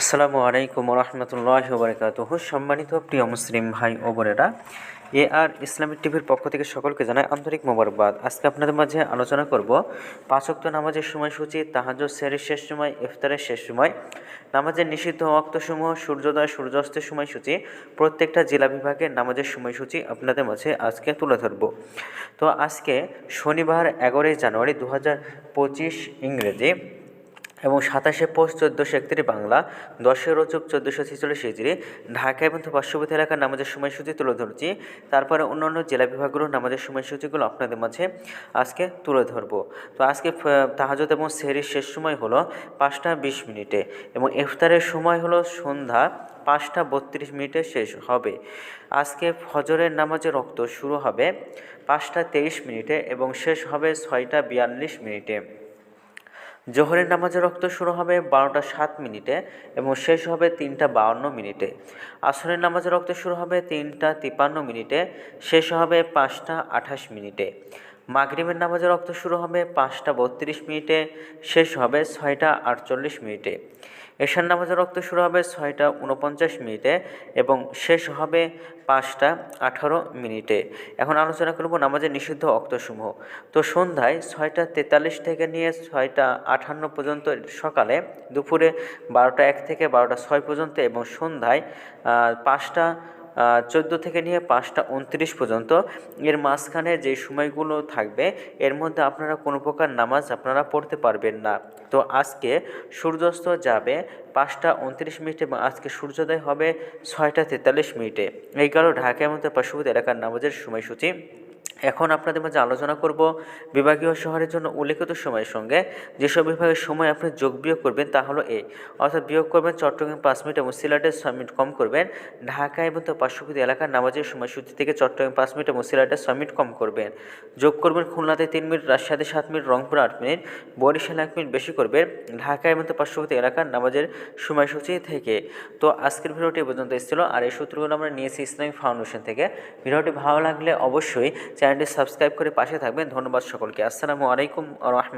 আসসালামু আলাইকুম রহমতুল্লাহ বরকাত সম্মানিত প্রিয় মুসলিম ভাই ও বোনেরা, এ আর ইসলামিক টিভির পক্ষ থেকে সকলকে জানায় আন্তরিক মোবারকবাদ। আজকে আপনাদের মাঝে আলোচনা করব পাঁচক্ত নামাজের সময়সূচি তাহাজ সেরের শেষ সময়, ইফতারের শেষ সময়। নামাজের নিষিদ্ধ অক্তসমূহ সূর্যোদয়, সূর্যাস্তের সময়সূচি, প্রত্যেকটা জেলা বিভাগের নামাজের সময়সূচি আপনাদের মাঝে আজকে তুলে ধরব। তো আজকে শনিবার এগারোই জানুয়ারি দু হাজার পঁচিশ ইংরেজি এবং সাতাশে পৌষ চোদ্দোশো একত্রিশ বাংলা, দশই রজব চোদ্দোশো ছেচল্লিশ হিজড়ি ঢাকা এবং পার্শ্ববর্তী এলাকার নামাজের সময়সূচি তুলে ধরছি। তারপরে অন্যান্য জেলা বিভাগগুলোর নামাজের সময়সূচিগুলো আপনাদের মাঝে আজকে তুলে ধরবো। তো আজকে তাহাজত এবং সেহরির শেষ সময় হলো পাঁচটা বিশ মিনিটে এবং ইফতারের সময় হলো সন্ধ্যা পাঁচটা বত্রিশ মিনিটে শেষ হবে। আজকে ফজরের নামাজের রক্ত শুরু হবে পাঁচটা তেইশ মিনিটে এবং শেষ হবে ছয়টা বিয়াল্লিশ মিনিটে। জোহরের নামাজের রক্ত শুরু হবে বারোটা সাত মিনিটে এবং শেষ হবে তিনটা বাউন্ন মিনিটে। আসরের নামাজের রক্ত শুরু হবে তিনটা তিপান্ন মিনিটে, শেষ হবে পাঁচটা আঠাশ মিনিটে। মাগরিবের নামাজের রক্ত শুরু হবে পাঁচটা বত্রিশ মিনিটে, শেষ হবে ছয়টা আটচল্লিশ মিনিটে। এশার নামাজের রক্ত শুরু হবে ছয়টা উনপঞ্চাশ মিনিটে এবং শেষ হবে পাঁচটা আঠারো মিনিটে। এখন আলোচনা করব নামাজের নিষিদ্ধ অক্তসমূহ। তো সন্ধ্যায় ছয়টা তেতাল্লিশ থেকে নিয়ে ছয়টা আঠান্ন পর্যন্ত সকালে, দুপুরে বারোটা এক থেকে বারোটা ছয় পর্যন্ত এবং সন্ধ্যায় পাঁচটা চোদ্দ থেকে নিয়ে পাঁচটা উনত্রিশ পর্যন্ত। এর মাঝখানে যে সময়গুলো থাকবে, এর মধ্যে আপনারা কোনো প্রকার নামাজ আপনারা পড়তে পারবেন না। তো আজকে সূর্যাস্ত যাবে পাঁচটা উনত্রিশ মিনিটে এবং আজকে সূর্যোদয় হবে ছয়টা তেতাল্লিশ মিনিটে। এই কারও ঢাকার মধ্যে পার্শ্ববর্তী এলাকার নামাজের সময়সূচি এখন আপনাদের মাঝে আলোচনা করব বিভাগীয় শহরের জন্য উল্লেখিত সময়ের সঙ্গে। যেসব বিভাগের সময় আপনি যোগ বিয়োগ করবেন তা হলো এ। অর্থাৎ বিয়োগ করবেন চট্টগ্রাম পাঁচ মিনিট এবং সিলেটের ছয় মিনিট কম করবেন। ঢাকা এবং তার পার্শ্ববর্তী এলাকার নামাজের সময়সূচি থেকে চট্টগ্রাম পাঁচ মিনিট এবং সিলেটের ছয় মিনিট কম করবেন। যোগ করবেন খুলনাতে তিন মিনিট, রাজশাহীতে সাত মিনিট, রংপুর আট মিনিট, বরিশাল এক মিনিট বেশি করবেন। ঢাকা এবং তার পার্শ্ববর্তী এলাকার নামাজের সময়সূচি থেকে। তো আজকের ভিডিওটি পর্যন্ত এসেছিল। আর এই সূত্রগুলো আমরা নিয়েছি ইসলামিক ফাউন্ডেশন থেকে। ভিডিওটি ভালো লাগলে অবশ্যই চ্যানেলটি সাবস্ক্রাইব করে পাশে থাকবেন। ধন্যবাদ সকলকে। আসসালামু আলাইকুম রহমান